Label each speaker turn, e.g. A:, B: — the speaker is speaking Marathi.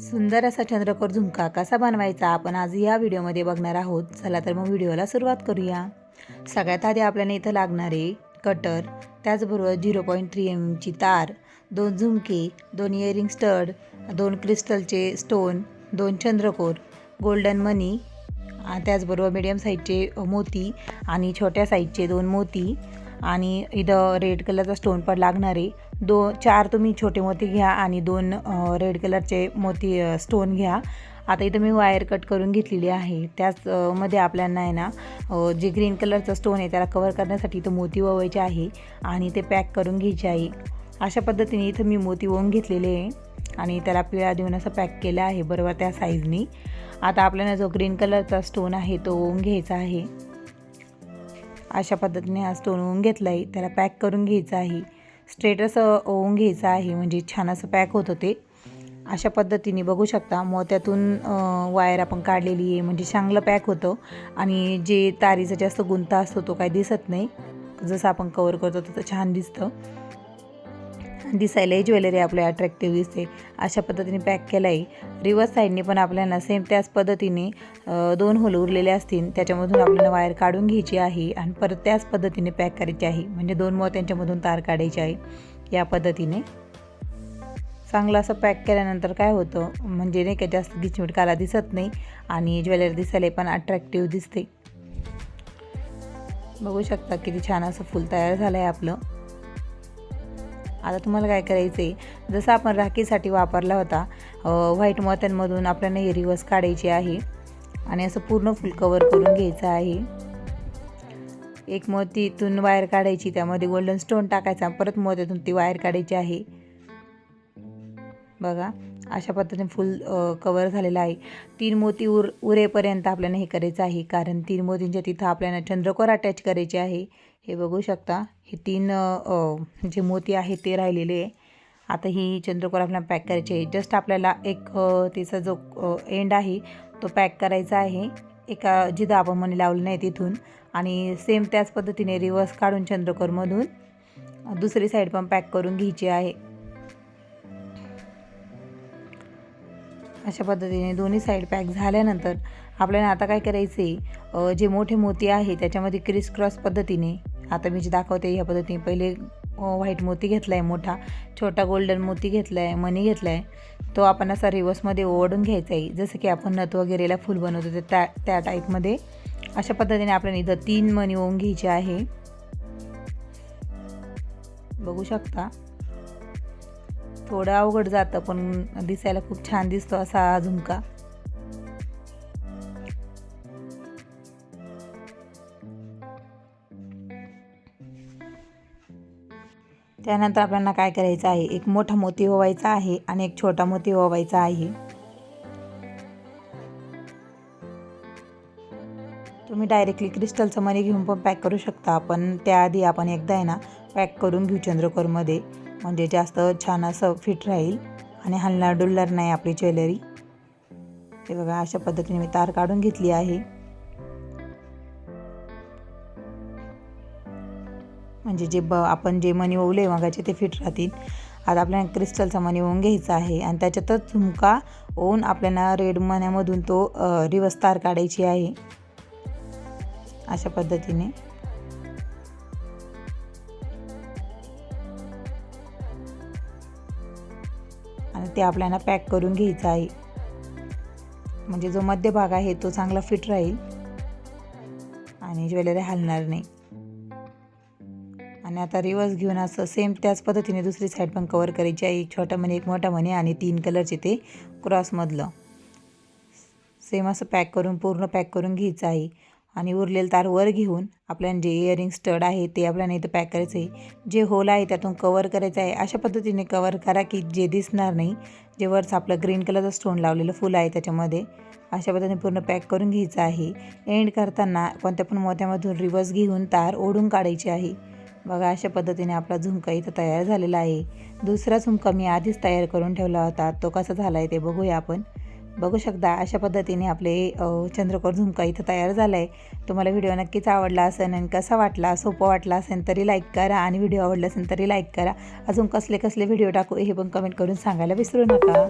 A: सुंदर असा चंद्रकोर झुमका कसा बनवायचा आपण आज या व्हिडिओमध्ये बघणार आहोत. चला तर मग व्हिडिओला सुरुवात करूया. सगळ्यात आधी आपल्याला इथं लागणारे कटर त्याचबरोबर झिरो पॉईंट थ्री एम एमची तार दोन झुमके दोन इयरिंग स्टड दोन क्रिस्टलचे स्टोन दोन चंद्रकोर गोल्डन मनी त्याचबरोबर मीडियम साईजचे मोती आणि छोट्या साईजचे दोन मोती. आणि इथं रेड कलरचा स्टोन पण लागणार. आहे दो चार तुम्ही छोटे मोती घ्या आणि दोन रेड कलरचे मोती स्टोन घ्या. आता इथं मी वायर कट करून घेतलेली आहे. त्याच मध्ये आपल्याला आहे ना जे ग्रीन कलरचा स्टोन आहे त्याला कवर करण्यासाठी इथं मोती ववायचे आहे आणि ते पॅक करून घ्यायचे आहे. अशा पद्धतीने इथं मी मोती ओवून घेतलेले आहे आणि त्याला पिळा देऊन असं पॅक केलं आहे बरोबर त्या साईजनी आता आपल्याला जो ग्रीन कलरचा स्टोन आहे तो ओवून घ्यायचा आहे. अशा पद्धतीने हा स्टोन ओवून घेतला आहे त्याला पॅक करून घ्यायचं आहे. स्ट्रेट असं ओवून घ्यायचं आहे. म्हणजे छान असं पॅक होतं ते अशा पद्धतीने बघू शकता. मोत्यातून त्यातून वायर आपण काढलेली आहे. म्हणजे चांगलं पॅक होतं. आणि जे तारीचा जास्त गुंता असतो तो काही दिसत नाही. जसं आपण कवर करतो तसं छान दिसतं. दिसायलाही ज्वेलरी आपल्या अट्रॅक्टिव्ह दिसते. अशा पद्धतीने पॅक केलं आहे रिवर्स साईडने पण आपल्याला सेम त्याच पद्धतीने दोन होल उरलेले असतील. त्याच्यामधून आपल्याला वायर काढून घ्यायची आहे आणि परत त्याच पद्धतीने पॅक करायची आहे. म्हणजे दोन मोत्यांच्यामधून तार काढायची आहे. या पद्धतीने. चांगलं असं पॅक केल्यानंतर काय होतं? म्हणजे नाही का जास्त गिचमिट काला दिसत नाही आणि ज्वेलरी दिसायला पण अट्रॅक्टिव्ह दिसते. बघू शकता किती छान असं फुल तयार झालं आहे आपलं. आता तुम्हाला काय करायचं आहे जसं आपण राखीसाठी वापरला होता व्हाईट मोत्यांमधून आपल्याला हे रिवर्स काढायची आहे आणि असं पूर्ण फुल कवर करून घ्यायचं आहे. एक मोतीतून वायर काढायची त्यामध्ये गोल्डन स्टोन टाकायचा परत मोत्यातून ती वायर काढायची आहे. बघा अशा पद्धतीने फुल कवर झालेलं आहे. तीन मोती उर उरेपर्यंत आपल्याला हे करायचं आहे कारण तीन मोतींच्या तिथं आपल्याला चंद्रकोर अटॅच करायचे आहे. हे बघू शकता. हे तीन जे मोती आहे ते राहिलेले आहे. आता ही चंद्रकोर आपल्याला पॅक करायची आहे. जस्ट आपल्याला एक तिचा जो एंड आहे तो पॅक करायचा आहे. एका जिथं आपण मनी लावलं नाही तिथून. आणि सेम त्याच पद्धतीने रिवर्स काढून चंद्रकोरमधून दुसरी साईड पण पॅक करून घ्यायची आहे. अशा पद्धतीने दोन्ही साईड पॅक झाल्यानंतर आपल्याला आता काय करायचं आहे जे मोठे मोती आहे त्याच्यामध्ये क्रिस क्रॉस पद्धतीने आता मी जे दाखवते ह्या पद्धतीने पहिले व्हाईट मोती घेतला आहे मोठा छोटा गोल्डन मोती घेतला आहे मनी घेतला आहे तो आपण असा रिवर्समध्ये ओढून घ्यायचा आहे जसं की आपण नथ वगैरेला फुल बनवतो ते त्या त्या टाईपमध्ये अशा पद्धतीने आपल्याला इथं तीन मनी ओवून घ्यायचे आहे. बघू शकता. थोडं अवघड जातं पण दिसायला खूप छान दिसतो असा झुमका. त्यानंतर आपल्याला काय करायचं आहे? एक मोठा मोती ओवायचा आहे आणि एक छोटा मोती ओवायचा आहे. तुम्ही डायरेक्टली क्रिस्टलचं मनी घेऊन पण पॅक करू शकता पण त्याआधी आपण एकदा आहे ना पॅक करून घेऊ चंद्रकोरमध्ये. म्हणजे जास्त छान असं फिट राहील आणि हलणार डुलणार नाही आपली ज्वेलरी ते बघा अशा पद्धतीने मी तार काढून घेतली आहे. म्हणजे जे ब आपण जे मनी ओवले मगाचे ते फिट राहतील. आता आपल्याला क्रिस्टलचा मनी ओवून घ्यायचा आहे आणि त्याच्यातच झुमका ओवून आपल्याला रेड मण्यामधून तो रिवर्स तार काढायची आहे. अशा पद्धतीने. आणि ते आपल्याला पॅक करून घ्यायचं आहे. म्हणजे जो मध्यभाग आहे तो चांगला फिट राहील. आणि ज्वेलरी हलणार नाही. आणि आता रिवर्स घेऊन असं सेम त्याच पद्धतीने दुसरी साईड पण कवर करायची आहे. एक छोटा म्हणे एक मोठा म्हणे आणि तीन कलरचे ते क्रॉसमधलं सेम असं पॅक करून पूर्ण पॅक करून घ्यायचं आहे. आणि उरलेलं तार वर घेऊन आपल्याला जे इयरिंग स्टड आहे ते आपल्याला इथं पॅक करायचं आहे. जे होल आहे त्यातून कवर करायचं आहे. अशा पद्धतीने कवर करा की जे दिसणार नाही. जे वरचं आपलं ग्रीन कलरचं स्टोन लावलेलं फुल आहे त्याच्यामध्ये. अशा पद्धतीने पूर्ण पॅक करून घ्यायचं आहे. एंड करताना कोणत्या पण मोत्यामधून रिवर्स घेऊन तार ओढून काढायची आहे. बघा अशा पद्धतीने आपला झुमका इथं तयार झालेला आहे. दुसरा झुमका मी आधीच तयार करून ठेवला होता. तो कसा झाला आहे ते बघूया आपण. बघू शकता अशा पद्धतीने आपले चंद्रकोर झुमका इथं तयार झाला आहे तुम्हाला व्हिडिओ नक्कीच आवडला असेल आणि कसा वाटला सोपं वाटला असेल तरी लाईक करा आणि व्हिडिओ आवडला असेल तरी लाईक करा. अजून कसले कसले व्हिडिओ टाकू हे पण कमेंट करून सांगायला विसरू नका.